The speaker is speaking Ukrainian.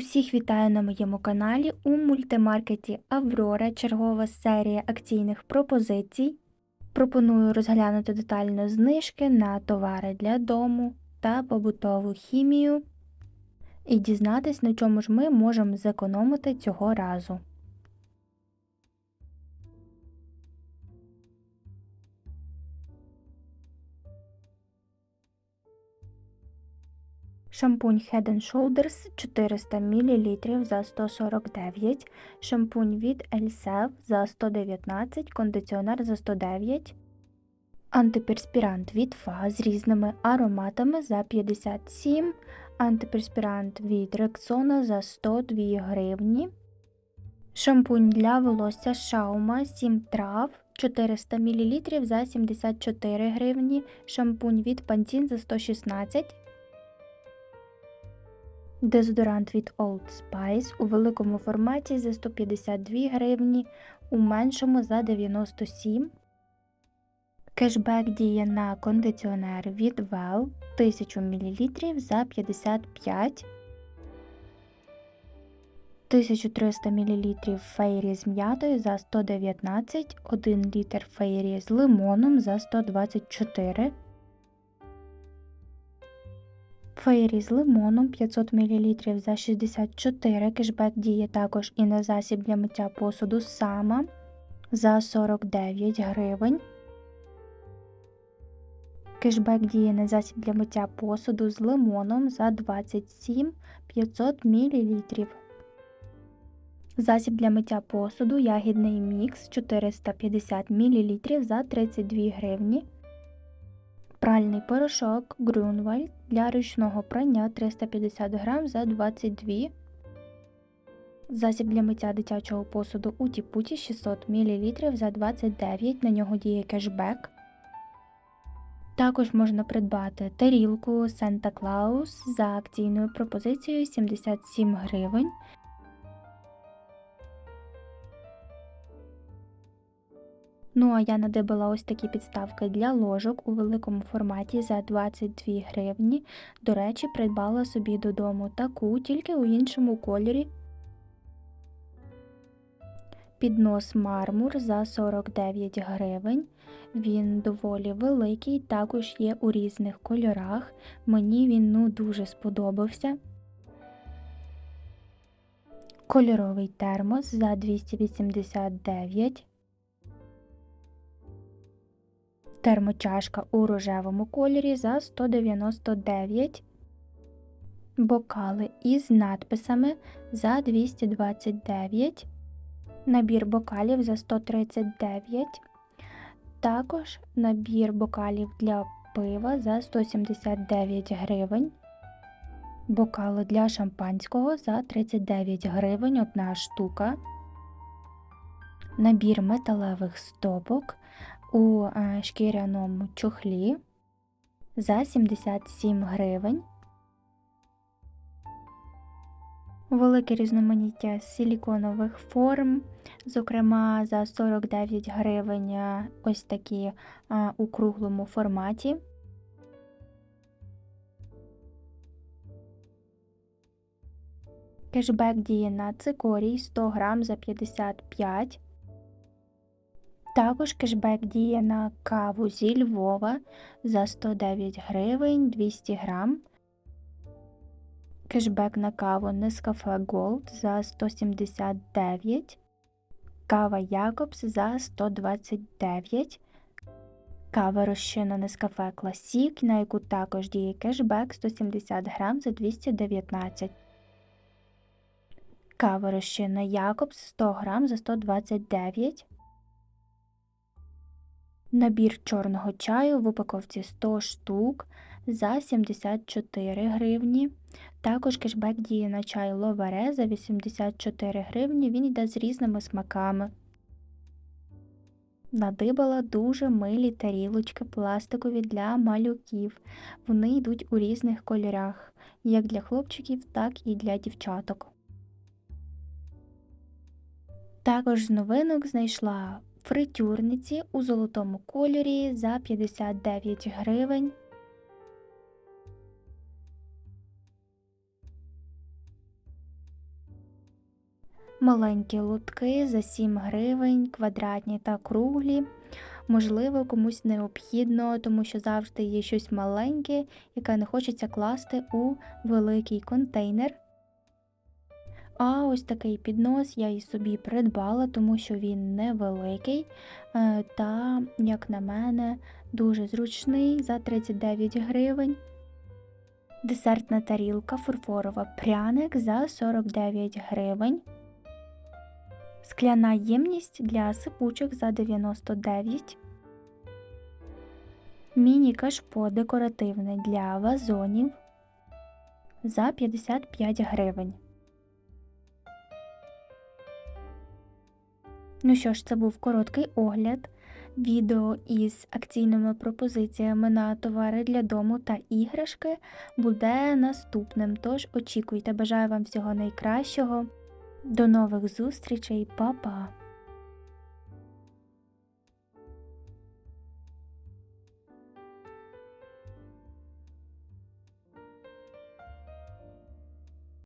Усіх вітаю на моєму каналі у мультимаркеті Аврора чергова серія акційних пропозицій. Пропоную розглянути детально знижки на товари для дому та побутову хімію і дізнатись, на чому ж ми можемо зекономити цього разу. Шампунь Head Shoulders 400 мл за 149, шампунь від Elseve за 119, кондиціонер за 109, антиперспірант від Фа з різними ароматами за 57, антиперспірант від Rexona за 102 гривні, шампунь для волосся Шаума 7 трав 400 мл за 74 гривні, шампунь від Pantene за 116 Дезодорант від Old Spice у великому форматі за 152 гривні, у меншому за 97. Кешбек діє на кондиціонер від Well 1000 мл за 55 1300 мл фейрі з м'ятою за 119, 1 літр фейрі з лимоном за 124 Фейрі з лимоном 500 мл за 64 кешбек діє також і на засіб для миття посуду сама за 49 гривень. Кешбек діє на засіб для миття посуду з лимоном за 27 500 мл. Засіб для миття посуду ягідний мікс 450 мл за 32 гривні. Пральний порошок Grunwald для ручного прання 350 г за 22 Засіб для миття дитячого посуду у Тіпуті 600 мл за 29 на нього діє кешбек. Також можна придбати тарілку Santa Claus за акційною пропозицією 77 гривень. Ну а я надибала ось такі підставки для ложок у великому форматі за 22 гривні. До речі, придбала собі додому таку, тільки у іншому кольорі. Піднос мармур за 49 гривень. Він доволі великий, також є у різних кольорах. Мені він ну дуже сподобався. Кольоровий термос за 289 термочашка у рожевому кольорі за 199 бокали із надписами за 229, набір бокалів за 139, також набір бокалів для пива за 179 гривень, бокали для шампанського за 39 гривень одна штука. Набір металевих стопок у е, шкіряному чохлі за 77 гривень. Велике різноманіття силіконових форм, зокрема за 49 гривень е, ось такі е, у круглому форматі. Кешбек діє на цикорій 100 грам за 55 також кешбек діє на каву зі Львова за 109 гривень 200 грам. Кешбек на каву Nescafe Gold за 179, кава Якобс за 129, кава розчина Nescafe Classic, на яку також діє кешбек 170 грам за 219. Кава розчина Якобс 100 грам за 129 Набір чорного чаю в упаковці 100 штук за 74 гривні. Також кешбек діє на чай ловаре за 84 гривні, він йде з різними смаками. Надибала дуже милі тарілочки пластикові для малюків. Вони йдуть у різних кольорах, як для хлопчиків, так і для дівчаток. Також з новинок знайшла фритюрниці у золотому кольорі за 59 гривень. Маленькі лотки за 7 гривень, квадратні та круглі. Можливо, комусь необхідно, тому що завжди є щось маленьке, яке не хочеться класти у великий контейнер. А ось такий піднос я і собі придбала, тому що він невеликий е, та, як на мене, дуже зручний за 39 гривень. Десертна тарілка фарфорова пряник за 49 гривень. Скляна ємність для сипучок за 99. Міні-кашпо декоративне для вазонів за 55 гривень. Ну що ж, це був короткий огляд. Відео із акційними пропозиціями на товари для дому та іграшки буде наступним. Тож очікуйте, бажаю вам всього найкращого. До нових зустрічей, па-па!